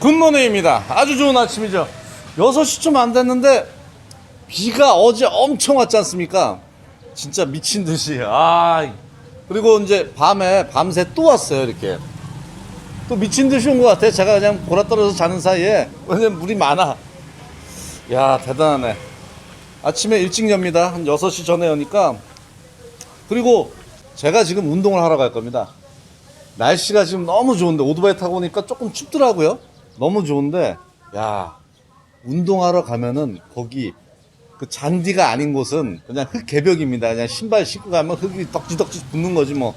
굿모닝입니다. 아주 좋은 아침이죠. 6시쯤 안 됐는데 비가 어제 엄청 왔지 않습니까? 진짜 미친 듯이. 아. 그리고 이제 밤에 밤새 또 왔어요, 이렇게. 또 미친 듯이 온 것 같아. 제가 그냥 골아 떨어져 자는 사이에 왜냐면 물이 많아. 야, 대단하네. 아침에 일찍 엽니다. 한 6시 전에 여니까. 그리고 제가 지금 운동을 하러 갈 겁니다. 날씨가 지금 너무 좋은데 오토바이 타고 오니까 조금 춥더라고요. 너무 좋은데 야 운동하러 가면은 거기 그 잔디가 아닌 곳은 그냥 흙 개벽입니다. 그냥 신발 신고 가면 흙이 덕지덕지 붙는 거지 뭐.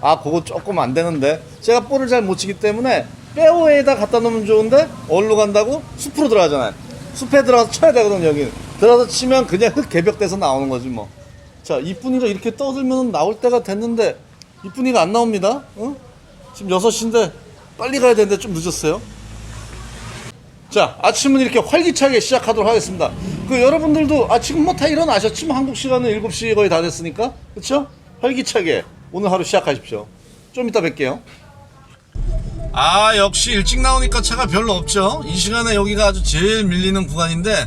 아 그거 조금 안 되는데 제가 볼을 잘 못 치기 때문에 페어웨이에다 갖다 놓으면 좋은데 어디로 간다고 숲으로 들어가잖아요. 숲에 들어가서 쳐야 되거든 여기. 들어가서 치면 그냥 흙 개벽돼서 나오는 거지 뭐. 자 이쁜이가 이렇게 떠들면 나올 때가 됐는데 이쁜이가 안 나옵니다. 어? 지금 6시인데 빨리 가야 되는데 좀 늦었어요. 자, 아침은 이렇게 활기차게 시작하도록 하겠습니다. 그 여러분들도 아 지금 뭐 다 일어나셨지 뭐 한국 시간은 7시 거의 다 됐으니까. 그렇죠? 활기차게 오늘 하루 시작하십시오. 좀 이따 뵐게요. 아, 역시 일찍 나오니까 차가 별로 없죠. 이 시간에 여기가 아주 제일 밀리는 구간인데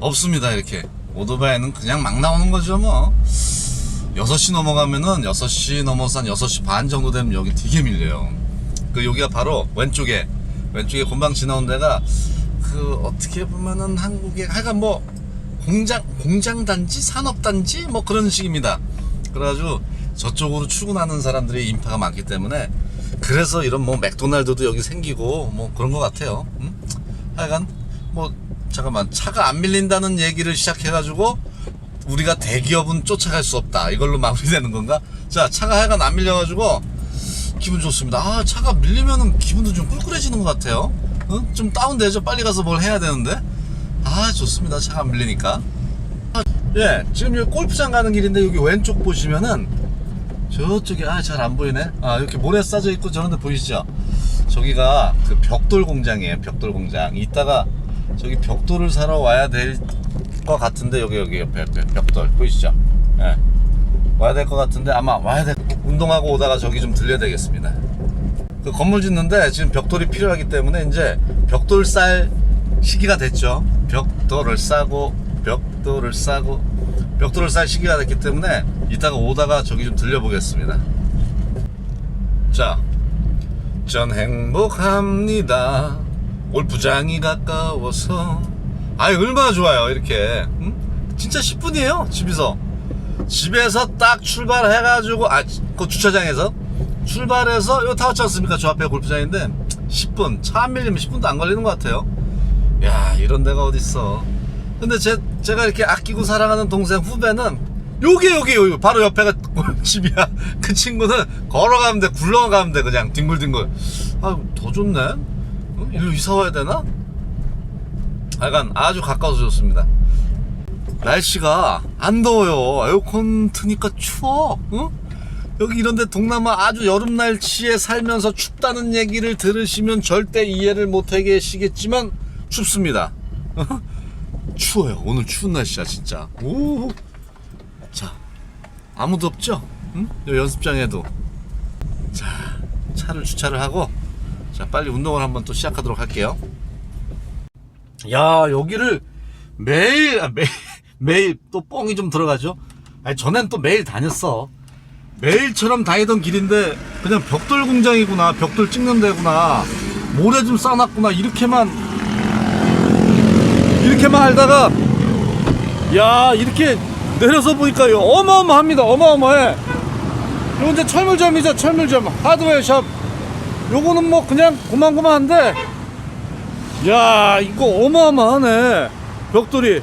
없습니다, 이렇게. 오토바이는 그냥 막 나오는 거죠, 뭐. 6시 넘어가면은 6시 넘어서 한 6시 반 정도 되면 여기 되게 밀려요. 그 여기가 바로 왼쪽에 왼쪽에 금방 지나온 데가 그 어떻게 보면은 한국의 하여간 뭐 공장 공장 단지 산업 단지 뭐 그런 식입니다. 그래가지고 저쪽으로 출근하는 사람들이 인파가 많기 때문에 그래서 이런 뭐 맥도날드도 여기 생기고 뭐 그런 것 같아요. 음? 하여간 뭐 잠깐만 차가 안 밀린다는 얘기를 시작해가지고 우리가 대기업은 쫓아갈 수 없다. 이걸로 마무리되는 건가? 자, 차가 하여간 안 밀려가지고 기분 좋습니다. 아, 차가 밀리면은 기분도 좀 꿀꿀해지는 것 같아요. 어? 좀 다운되죠? 빨리 가서 뭘 해야 되는데. 아, 좋습니다. 차가 안 밀리니까. 아, 예, 지금 여기 골프장 가는 길인데 여기 왼쪽 보시면은 저쪽에 아 잘 안 보이네. 아 이렇게 모래 싸져 있고 저런데 보이시죠? 저기가 그 벽돌 공장이에요. 벽돌 공장. 이따가 저기 벽돌을 사러 와야 될 것 같은데 여기 여기 옆에 옆에 벽돌 보이시죠? 예. 와야 될 것 같은데 아마 와야 될 운동하고 오다가 저기 좀 들려야 되겠습니다. 그 건물 짓는데 지금 벽돌이 필요하기 때문에 이제 벽돌 쌀 시기가 됐죠. 벽돌을 싸고 벽돌을 싸고 벽돌을 쌀 시기가 됐기 때문에 이따가 오다가 저기 좀 들려보겠습니다. 자, 전 행복합니다. 골프장이 가까워서. 아이 얼마나 좋아요 이렇게. 응? 진짜 10분이에요 집에서. 집에서 딱 출발해가지고 아그 주차장에서 출발해서 이거 다 왔지 않습니까? 저 앞에 골프장인데 10분 차 안 밀리면 10분도 안 걸리는 것 같아요. 야 이런 데가 어딨어. 근데 제 제가 이렇게 아끼고 사랑하는 동생 후배는 요게 요게 요 바로 옆에가 집이야. 그 친구는 걸어가면 돼, 굴러가면 돼 그냥 뒹굴뒹굴. 아더 좋네. 어? 일로 이사 와야 되나? 하여간 아주 가까워서 좋습니다. 날씨가 안 더워요. 에어컨 트니까 추워. 어? 여기 이런데 동남아 아주 여름 날씨에 살면서 춥다는 얘기를 들으시면 절대 이해를 못하게 계시겠지만 춥습니다. 어? 추워요. 오늘 추운 날씨야 진짜. 오. 자, 아무도 없죠? 응? 요 연습장에도. 자, 차를 주차를 하고 자 빨리 운동을 한번 또 시작하도록 할게요. 야 여기를 매일 아, 매일 매일 또 뻥이 좀 들어가죠. 아니 전엔 또 매일 다녔어. 매일처럼 다니던 길인데 그냥 벽돌 공장이구나 벽돌 찍는 데구나 모래 좀 싸놨구나 이렇게만 이렇게만 알다가 야 이렇게 내려서 보니까 어마어마합니다 어마어마해 요거 이제 철물점이죠 철물점 하드웨어 샵 요거는 뭐 그냥 고만고만한데 야 이거 어마어마하네 벽돌이.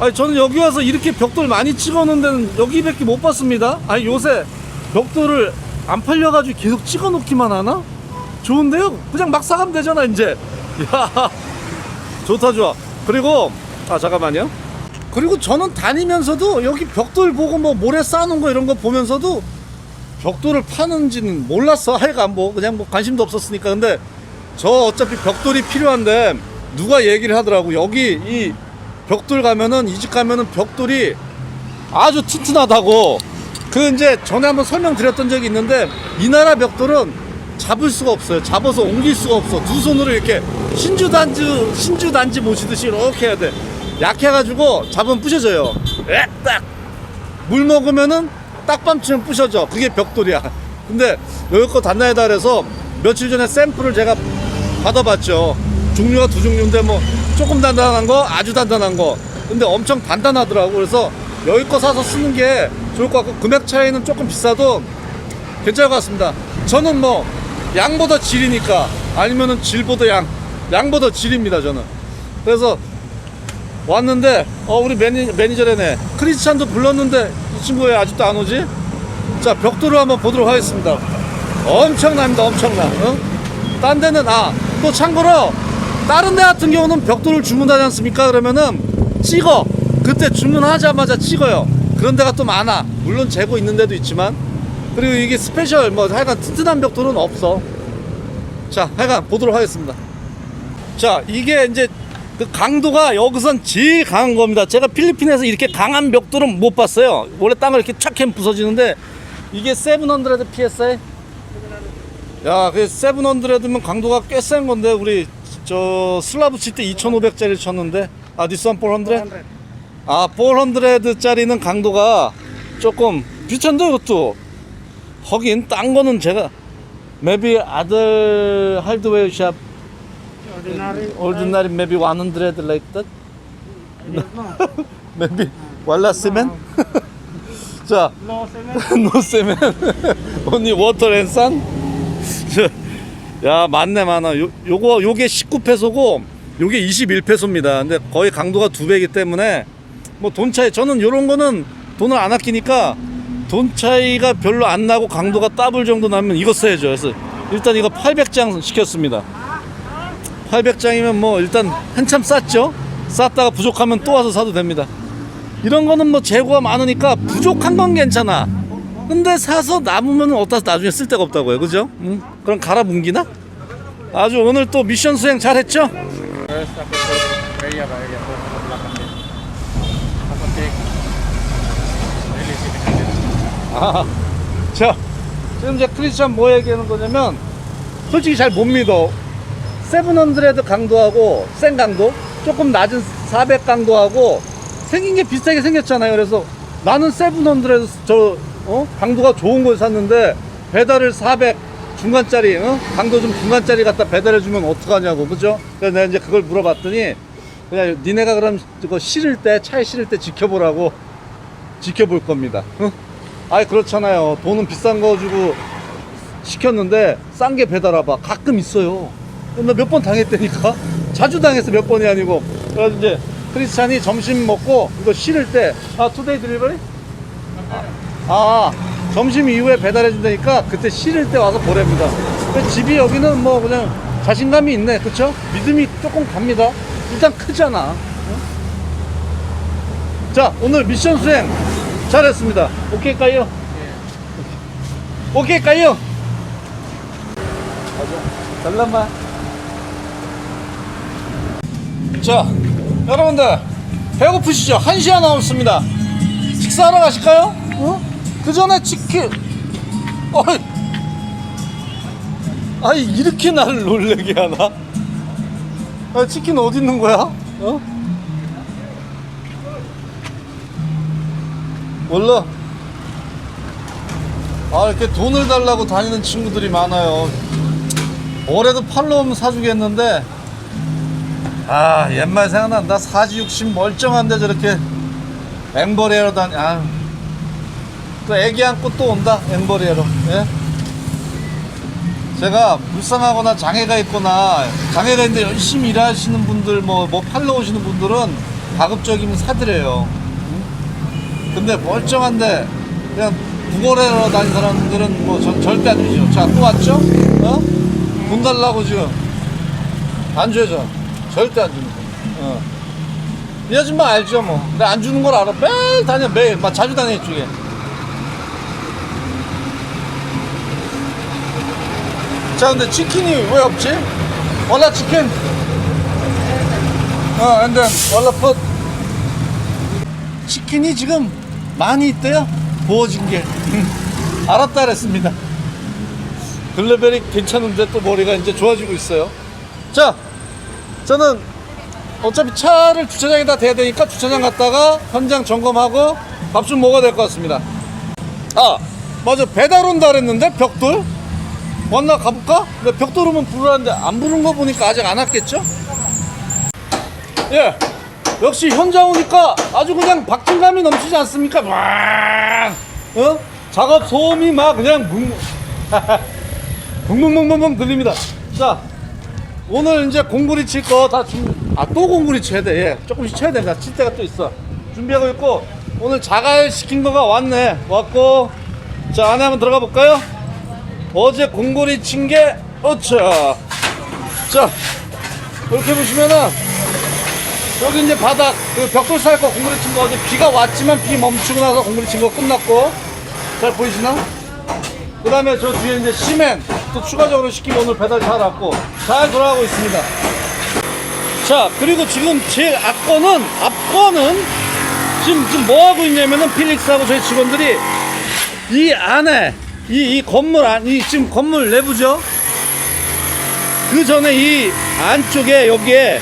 아니 저는 여기 와서 이렇게 벽돌 많이 찍어놓은 데는 여기밖에 못 봤습니다. 아니 요새 벽돌을 안 팔려가지고 계속 찍어놓기만 하나? 좋은데요? 그냥 막 사가면 되잖아 이제. 야 좋다 좋아. 그리고 아 잠깐만요. 그리고 저는 다니면서도 여기 벽돌 보고 뭐 모래 쌓아놓은 거 이런 거 보면서도 벽돌을 파는지는 몰랐어. 하여간 뭐 그냥 뭐 관심도 없었으니까. 근데 저 어차피 벽돌이 필요한데 누가 얘기를 하더라고 여기 이 벽돌 가면은 이집 가면은 벽돌이 아주 튼튼하다고 그 이제 전에 한번 설명드렸던 적이 있는데 이 나라 벽돌은 잡을 수가 없어요. 잡아서 옮길 수가 없어. 두 손으로 이렇게 신주 단지 신주 단지 모시듯이 이렇게 해야 돼. 약해가지고 잡으면 부셔져요. 에, 딱. 물 먹으면은 딱밤치면 부셔져. 그게 벽돌이야. 근데 여기 거 단단하다 그래서 며칠 전에 샘플을 제가 받아봤죠. 종류가 두 종류인데 뭐 조금 단단한 거, 아주 단단한 거. 근데 엄청 단단하더라고. 그래서 여기 거 사서 쓰는 게 좋을 것 같고 금액 차이는 조금 비싸도 괜찮을 것 같습니다. 저는 뭐 양보다 질이니까 아니면은 질보다 양, 양보다 질입니다. 저는. 그래서 왔는데 어 우리 매니, 매니저래네 크리스찬도 불렀는데 이 친구 왜 아직도 안 오지? 자 벽돌을 한번 보도록 하겠습니다. 엄청납니다. 엄청나. 어? 딴 데는 아또 참고로 다른 데 같은 경우는 벽돌을 주문하지 않습니까? 그러면은 찍어 그때 주문하자마자 찍어요. 그런 데가 또 많아. 물론 재고 있는 데도 있지만 그리고 이게 스페셜 뭐 하여간 튼튼한 벽돌은 없어. 자 하여간 보도록 하겠습니다. 자 이게 이제 그 강도가 여기선 제일 강한 겁니다. 제가 필리핀에서 이렇게 강한 벽돌은 못 봤어요. 원래 땅을 이렇게 착 하면 부서지는데 이게 700 PSI. 야, 그 700면 강도가 꽤 센 건데 우리 저 슬라브 칠때 2,500짜리 쳤는데 아 this one 400? 아 400짜리는 강도가 조금 비싼데 이것도 하긴 딴 거는 제가 maybe other hardware shop Ordinary. ordinary maybe 100 like that Yes, no. maybe wallah cement 자 No cement. no cement only water and sun 저, 야 많네 많아. 요, 요거 요게 19페소고 요게 21페소입니다. 근데 거의 강도가 두 배이기 때문에 뭐 돈 차이 저는 요런 거는 돈을 안 아끼니까 돈 차이가 별로 안 나고 강도가 더블 정도 나면 이거 써야죠. 그래서 일단 이거 800장 시켰습니다. 800장이면 뭐 일단 한참 쌌죠? 쌌다가 부족하면 또 와서 사도 됩니다. 이런 거는 뭐 재고가 많으니까 부족한 건 괜찮아. 근데 사서 남으면 어디다 나중에 쓸 데가 없다고요. 그죠? 응? 그럼 갈아 뭉기나? 아주 오늘 또 미션 수행 잘 했죠? First, tapos area by area po sa belakang din. Tapos take. Release it. 아, 자, 지금 이제 크리스찬 뭐 얘기하는 거냐면, 솔직히 잘 못 믿어. 700 강도하고 센 강도, 조금 낮은 400 강도하고 생긴 게 비슷하게 생겼잖아요. 그래서 나는 700 저, 어? 강도가 좋은 걸 샀는데 배달을 400 중간짜리, 어? 강도 좀 중간짜리 갖다 배달해 주면 어떡하냐고, 그죠? 그래서 내가 이제 그걸 물어봤더니, 그냥 니네가 그럼 그거 실을 때, 차에 실을 때 지켜보라고 지켜볼 겁니다. 어? 아이 그렇잖아요. 돈은 비싼 거 주고 시켰는데 싼 게 배달 와봐. 가끔 있어요. 나 몇 번 당했다니까. 자주 당했어 몇 번이 아니고. 그래서 이제 크리스찬이 점심 먹고 이거 실을 때 아 투데이 드리버리? 아 점심 이후에 배달해 준다니까 그때 실을 때 와서 보냅니다. 집이 여기는 뭐 그냥 자신감이 있네, 그쵸? 믿음이 조금 갑니다. 일단 크잖아. 어? 자 오늘 미션 수행 잘했습니다. 오케이 까요? 오케이 까요? 잠깐만. 자, 여러분들 배고프시죠? 한 시간 남았습니다. 식사하러 가실까요? 어? 그 전에 치킨. 어이. 아니 이렇게 나를 놀래게 하나? 아, 치킨 어디 있는 거야? 어? 몰라. 아 이렇게 돈을 달라고 다니는 친구들이 많아요. 올해도 팔로움 사주겠는데 아 옛말 생각난다. 사지 육십 멀쩡한데 저렇게 앵벌이하러 다니. 아. 또 애기 안고 또 온다. 앵벌이하러. 예? 제가 불쌍하거나 장애가 있거나 장애가 있는데 열심히 일하시는 분들 뭐, 뭐 팔러 오시는 분들은 가급적이면 사드려요. 근데 멀쩡한데 그냥 구걸하러 다니는 사람들은 뭐 전- 절대 안 주죠. 자, 또 왔죠? 어? 돈 달라고 지금 안 줘요, 저. 절대 안 줍니다. 어. 이 아줌마 알죠, 뭐. 근데 안 주는 걸 알아. 매일 다녀, 매일. 막 자주 다녀, 이쪽에. 자, 근데 치킨이 왜 없지? 월라 치킨. 어, and then 월라 풋. 치킨이 지금 많이 있대요. 부어진 게. 알았다 그랬습니다. 글레벨이 괜찮은데 또 머리가 이제 좋아지고 있어요. 자, 저는 어차피 차를 주차장에다 대야 되니까 주차장 갔다가 현장 점검하고 밥 좀 먹어야 될 것 같습니다. 아, 맞아. 배달 온다 그랬는데 벽돌? 왔나 가볼까? 근데 벽돌 오면 부르라는데 안 부른 거 보니까 아직 안 왔겠죠? 예. 역시 현장 오니까 아주 그냥 박진감이 넘치지 않습니까? 와, 어? 작업 소음이 막 그냥 뭉, 붕붕붕붕붕 들립니다. 자, 오늘 이제 공구리 칠 거 다 준비, 아, 또 공구리 쳐야 돼. 예. 조금씩 쳐야 된다. 칠 때가 또 있어. 준비하고 있고, 오늘 자갈 시킨 거가 왔네. 왔고, 자, 안에 한번 들어가 볼까요? 어제 공구리 친 게, 어차. 자, 이렇게 보시면은, 여기 이제 바닥, 그 벽돌 쌓고 공구리 친 거 어제 비가 왔지만 비 멈추고 나서 공구리 친 거 끝났고, 잘 보이시나? 그 다음에 저 뒤에 이제 시멘 또 추가적으로 시키고 오늘 배달 잘 왔고 잘 돌아가고 있습니다. 자, 그리고 지금 제 앞거는, 앞거는 지금, 지금 뭐 하고 있냐면은 필릭스하고 저희 직원들이 이 안에, 이, 이 건물 안, 이 지금 건물 내부죠? 그 전에 이 안쪽에 여기에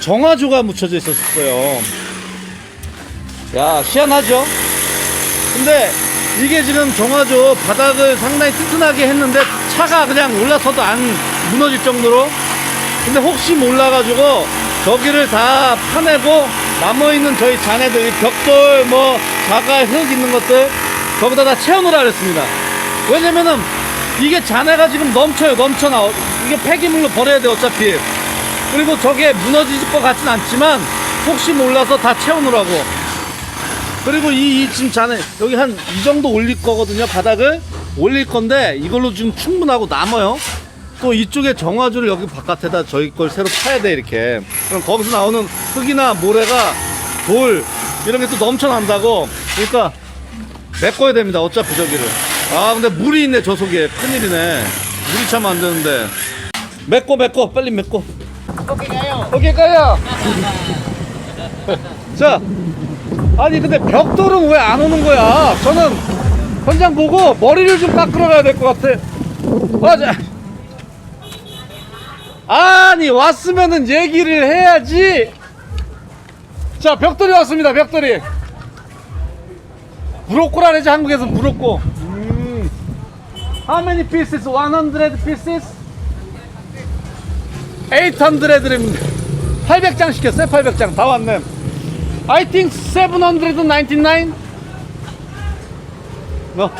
정화조가 묻혀져 있었어요. 야, 희한하죠? 근데 이게 지금 정화조 바닥을 상당히 튼튼하게 했는데 차가 그냥 올라서도 안 무너질 정도로 근데 혹시 몰라가지고 저기를 다 파내고 남아있는 저희 이 벽돌 뭐 자갈 흙 있는 것들 거기다 다 채워놓으라 그랬습니다 왜냐면은 이게 잔해가 지금 넘쳐요 넘쳐나 이게 폐기물로 버려야 돼 어차피. 그리고 저게 무너질 것 같진 않지만 혹시 몰라서 다 채워놓으라고. 그리고 이, 이 지금 잔에 여기 한 이 정도 올릴 거거든요 바닥을. 올릴 건데 이걸로 지금 충분하고 남아요. 또 이쪽에 정화조를 여기 바깥에다 저희 걸 새로 파야 돼 이렇게. 그럼 거기서 나오는 흙이나 모래가 돌 이런 게 또 넘쳐난다고. 그러니까 메꿔야 됩니다 어차피 저기를 아 근데 물이 있네 저 속에. 큰일이네. 물이 차면 안 되는데. 메꿔 메꿔. 빨리 메꿔. Okay kayo. 오케이 가요? 자 아니 근데 벽돌은 왜 안 오는 거야? 저는 현장 보고 머리를 좀 깎으러 가야 될 것 같아. 맞아 아니 왔으면은 얘기를 해야지. 자 벽돌이 왔습니다 벽돌이. 브로코라 그러지 한국에서 브로코 음. How many pieces? 100 pieces? 800입니다 800장 시켰어요 800장 다 왔네 I think 799 뭐?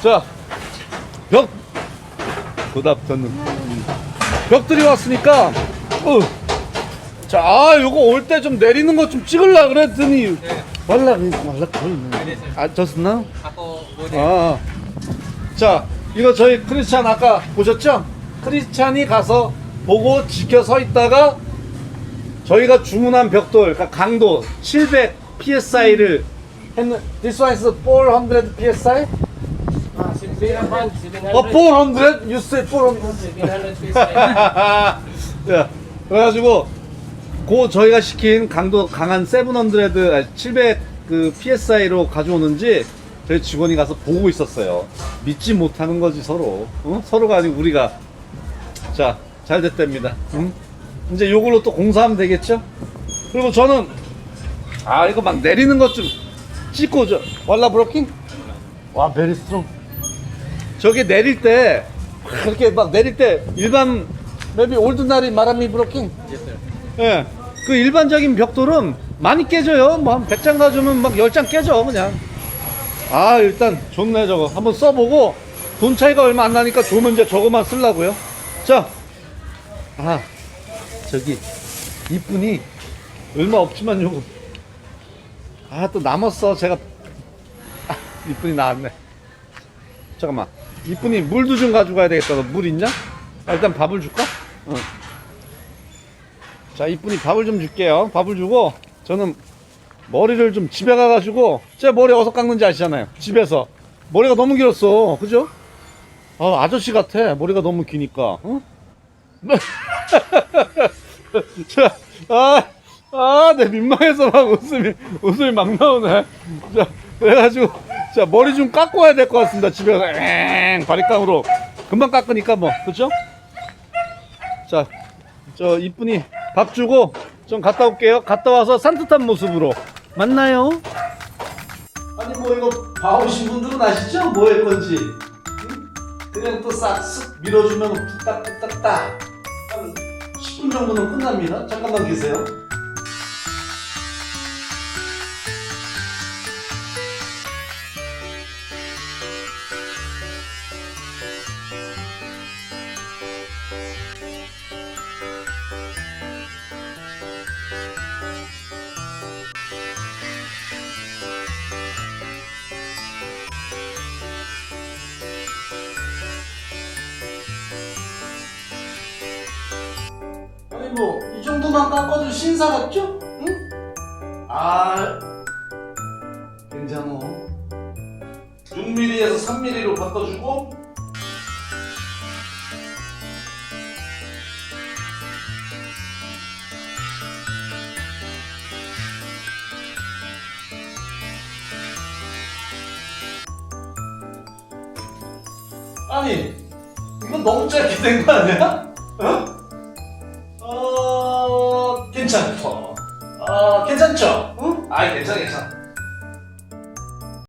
자, 벽 보답 졌는 벽들이 왔으니까 어. 자, 아, 요거 올 때 좀 내리는 거좀 찍을라 그랬더니 말 라 말라 거리네. 아, 졌나? Ako, 아, 아. 자, 이거 저희 크리스찬 아까 보셨죠? 크리스찬이 가서 보고 지켜 서 있다가 저희가 주문한 벽돌, 그러니까 강도 700 psi를 했는. This one is 400 psi? Ah, 700. 700. 어, 400? You said 400. 700 pesos. 야, 그래가지고 그 저희가 시킨 강도 강한 700, 아니, 700그 PSI로 가져오는지 저희 직원이 가서 보고 있었어요. 믿지 못하는 거지 서로. 어? 서로가 아니고 우리가. 자, 잘 됐답니다. 응? 이제 요걸로 또 공사하면 되겠죠? 그리고 저는 아 이거 막 내리는 것 좀 찍고 저 왈라 브로킹? 와 베리 스트롱. 저게 내릴 때 그렇게 막 내릴 때 일반 maybe 올드나리 마라미 브로킹. 예. 그 일반적인 벽돌은 많이 깨져요. 뭐 한 100장 가져오면 막 10장 깨져 그냥. 아, 일단 좋네 저거. 한번 써보고 돈 차이가 얼마 안 나니까 좋으면 이제 저거만 쓰려고요. 자. 아. 저기 이분이 얼마 없지만 요거 아, 또 남았어. 제가 아, 이분이 나왔네. 잠깐만. 이분이 물도 좀 가져가야 되겠다. 너 물 있냐? 아, 일단 밥을 줄까? 어. 자, 이분이 밥을 좀 줄게요. 밥을 주고, 저는 머리를 좀 집에 가가지고, 제 머리 어디서 깎는지 아시잖아요. 집에서. 머리가 너무 길었어. 그죠? 아, 아저씨 같아. 머리가 너무 기니까. 어? 자, 아, 아, 내 민망해서 막 웃음이, 웃음이 막 나오네. 자, 그래가지고, 자 머리 좀 깎고 와야 될 것 같습니다 집에 가서 엥 바리깡으로 금방 깎으니까 뭐 그죠? 자 저 이쁜이 밥 주고 좀 갔다 올게요. 갔다 와서 산뜻한 모습으로. 만나요? 아니 뭐 이거 봐오신 분들은 아시죠? 뭐 할 건지. 응? 그냥 또 싹 쓱 밀어주면 뚝딱뚝딱딱. 한 10분 정도는 끝납니다. 잠깐만 계세요 뭐이 정도만 깎아도 신사 같죠? 응? 아 괜찮어 6mm에서 3mm로 바꿔주고 아니 이건 너무 짧게 된 거 아니야?